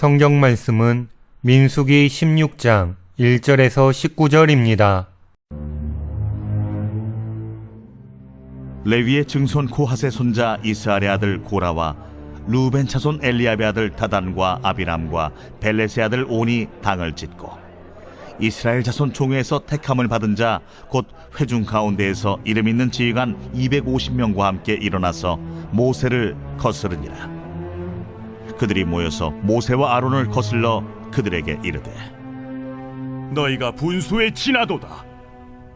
성경 말씀은 민수기 16장 1절에서 19절입니다. 레위의 증손 코핫의 손자 이스라엘의 아들 고라와 루벤 차손 엘리압의 아들 다단과 아비람과 벨렛의 아들 온이 당을 짓고 이스라엘 자손 총회에서 택함을 받은 자 곧 회중 가운데에서 이름 있는 지휘관 250명과 함께 일어나서 모세를 거스르니라 그들이 모여서 모세와 아론을 거슬러 그들에게 이르되 너희가 분수에 지나도다.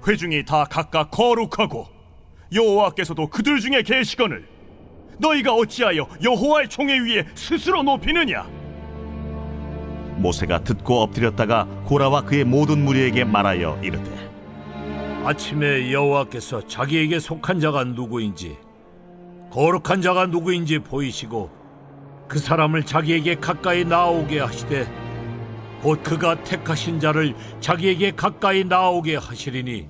회중이 다 각각 거룩하고 여호와께서도 그들 중에 계시거늘 너희가 어찌하여 여호와의 총회 위에 스스로 높이느냐? 모세가 듣고 엎드렸다가 고라와 그의 모든 무리에게 말하여 이르되 아침에 여호와께서 자기에게 속한 자가 누구인지 거룩한 자가 누구인지 보이시고 그 사람을 자기에게 가까이 나오게 하시되 곧 그가 택하신 자를 자기에게 가까이 나오게 하시리니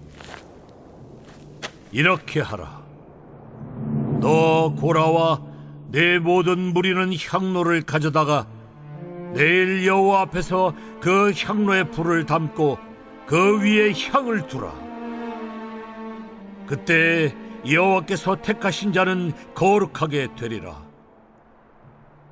이렇게 하라 너 고라와 내 모든 무리는 향로를 가져다가 내일 여호와 앞에서 그 향로에 불을 담고 그 위에 향을 두라 그때 여호와께서 택하신 자는 거룩하게 되리라.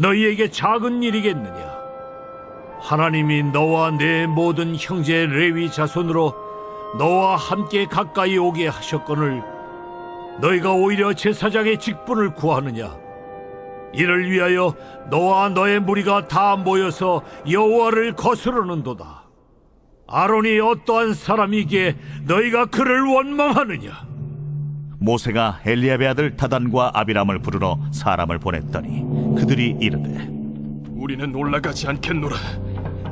너희에게 작은 일이겠느냐? 하나님이 너와 내 모든 형제 레위 자손으로 너와 함께 가까이 오게 하셨거늘 너희가 오히려 제사장의 직분을 구하느냐? 이를 위하여 너와 너의 무리가 다 모여서 여호와를 거스르는도다. 아론이 어떠한 사람이기에 너희가 그를 원망하느냐? 모세가 엘리야베 아들 다단과 아비람을 부르러 사람을 보냈더니 그들이 이르되 우리는 올라가지 않겠노라.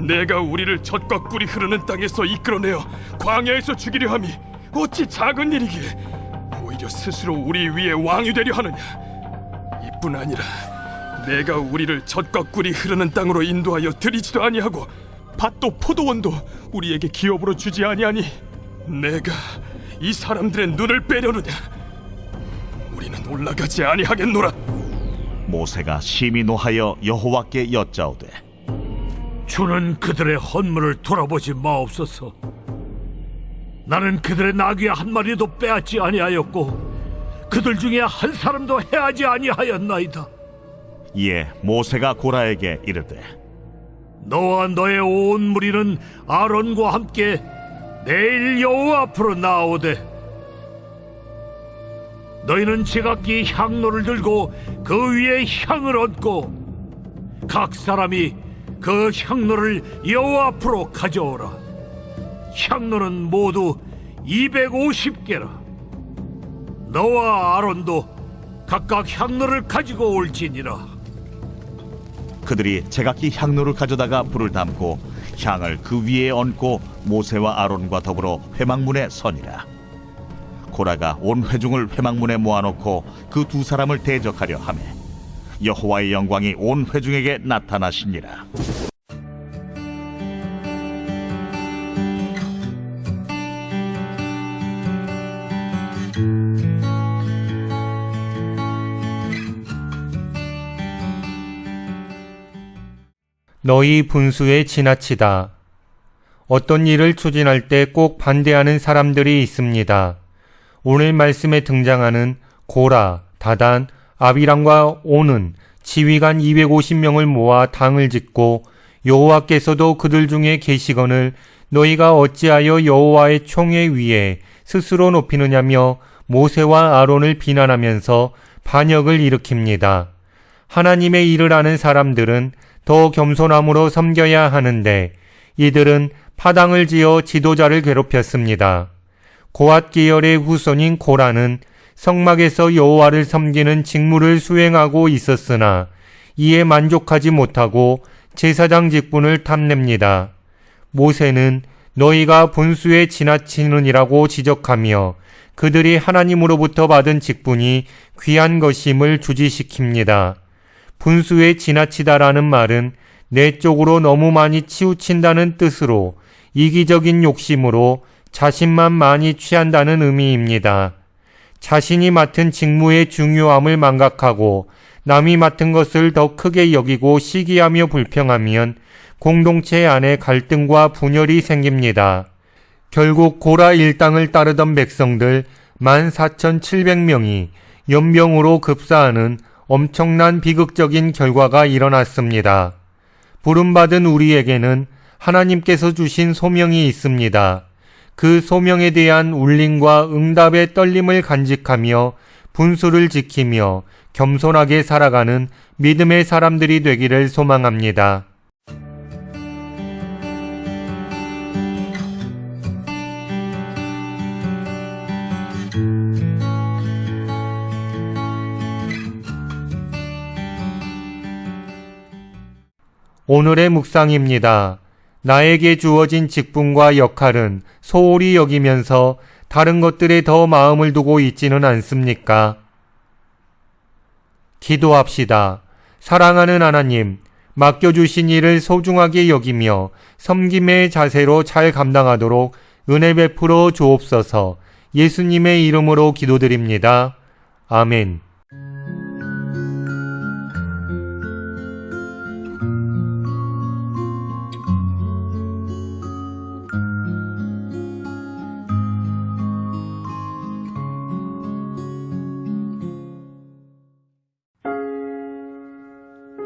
내가 우리를 젖과 꿀이 흐르는 땅에서 이끌어내어 광야에서 죽이려 함이 어찌 작은 일이기에 오히려 스스로 우리 위에 왕이 되려 하느냐. 이뿐 아니라 내가 우리를 젖과 꿀이 흐르는 땅으로 인도하여 들이지도 아니하고 밭도 포도원도 우리에게 기업으로 주지 아니하니 내가 이 사람들의 눈을 빼려느냐. 우리는 올라가지 아니하겠노라. 모세가 심히 노하여 여호와께 여짜오되 주는 그들의 헌물을 돌아보지 마옵소서. 나는 그들의 나귀 한 마리도 빼앗지 아니하였고 그들 중에 한 사람도 해하지 아니하였나이다. 이에 모세가 고라에게 이르되 너와 너의 온 무리는 아론과 함께 내일 여호와 앞으로 나오되 너희는 제각기 향로를 들고 그 위에 향을 얹고 각 사람이 그 향로를 여호와 앞으로 가져오라. 향로는 모두 250개라. 너와 아론도 각각 향로를 가지고 올지니라. 그들이 제각기 향로를 가져다가 불을 담고 향을 그 위에 얹고 모세와 아론과 더불어 회막문에 서니라 고라가 온 회중을 회막문에 모아놓고 그 두 사람을 대적하려 하매 여호와의 영광이 온 회중에게 나타나시니라 너희 분수에 지나치다. 어떤 일을 추진할 때 꼭 반대하는 사람들이 있습니다. 오늘 말씀에 등장하는 고라, 다단, 아비람과 오는 지휘관 250명을 모아 당을 짓고 여호와께서도 그들 중에 계시거늘 너희가 어찌하여 여호와의 총회 위에 스스로 높이느냐며 모세와 아론을 비난하면서 반역을 일으킵니다. 하나님의 일을 아는 사람들은 더 겸손함으로 섬겨야 하는데 이들은 파당을 지어 지도자를 괴롭혔습니다. 고앗 계열의 후손인 고라는 성막에서 여호와를 섬기는 직무를 수행하고 있었으나 이에 만족하지 못하고 제사장 직분을 탐냅니다. 모세는 너희가 분수에 지나치느니라고 지적하며 그들이 하나님으로부터 받은 직분이 귀한 것임을 주지시킵니다. 분수에 지나치다라는 말은 내 쪽으로 너무 많이 치우친다는 뜻으로 이기적인 욕심으로 자신만 많이 취한다는 의미입니다. 자신이 맡은 직무의 중요함을 망각하고 남이 맡은 것을 더 크게 여기고 시기하며 불평하면 공동체 안에 갈등과 분열이 생깁니다. 결국 고라 일당을 따르던 백성들 14,700명이 연병으로 급사하는 엄청난 비극적인 결과가 일어났습니다. 부름받은 우리에게는 하나님께서 주신 소명이 있습니다. 그 소명에 대한 울림과 응답의 떨림을 간직하며 분수를 지키며 겸손하게 살아가는 믿음의 사람들이 되기를 소망합니다. 오늘의 묵상입니다. 나에게 주어진 직분과 역할은 소홀히 여기면서 다른 것들에 더 마음을 두고 있지는 않습니까? 기도합시다. 사랑하는 하나님, 맡겨주신 일을 소중하게 여기며 섬김의 자세로 잘 감당하도록 은혜 베풀어 주옵소서 예수님의 이름으로 기도드립니다. 아멘.